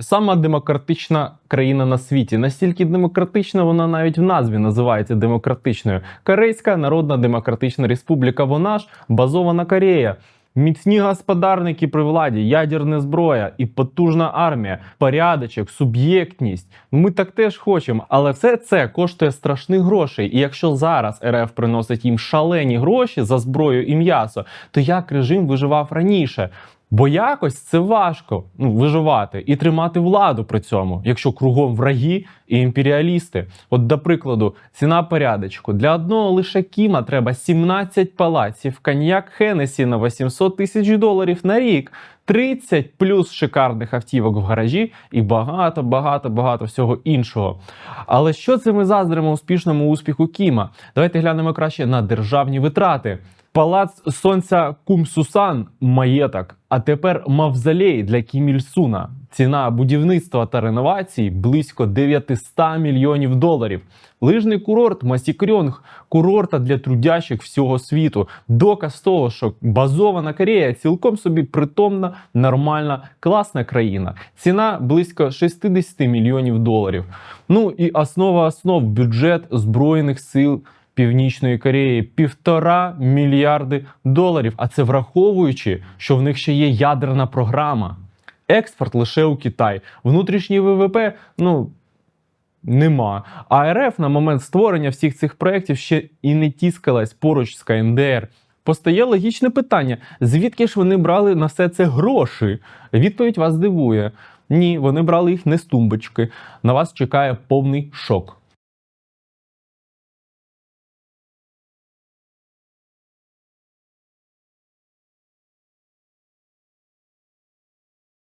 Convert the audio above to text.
Сама демократична країна на світі. Настільки демократична, вона навіть в назві називається демократичною. Корейська Народна Демократична Республіка. Вона ж базована Корея. Міцні господарники при владі, ядерна зброя і потужна армія, порядочок, суб'єктність. Ну, Ми так теж хочемо, але все це коштує страшних грошей. І якщо зараз РФ приносить їм шалені гроші за зброю і м'ясо, то як режим виживав раніше? Бо якось це важко ну, виживати і тримати владу при цьому, якщо кругом враги і імперіалісти. От, до прикладу, ціна порядочку. Для одного лише Кіма треба 17 палаців, коньяк Хенесі на 800 тисяч доларів на рік, 30 плюс шикарних автівок в гаражі і багато, багато, багато всього іншого. Але що це ми заздримо успішному успіху Кіма? Давайте глянемо краще на державні витрати. Палац сонця Кумсусан маєток. А тепер мавзолей для Кім Іль Суна. Ціна будівництва та реновації близько 900 мільйонів доларів. Лижний курорт Масікрьонг курорта для трудящих всього світу. Доказ того, що базована Корея цілком собі притомна, нормальна, класна країна. Ціна близько 60 мільйонів доларів. Ну і основа основ бюджет збройних сил. Північної Кореї півтора мільярди доларів. А це враховуючи, що в них ще є ядерна програма. Експорт лише у Китай. Внутрішній ВВП, ну. Нема. А РФ на момент створення всіх цих проєктів ще і не тіскалась поруч з КНДР. Постає логічне питання: звідки ж вони брали на все це гроші? Відповідь вас дивує. Ні, вони брали їх не з тумбочки. На вас чекає повний шок.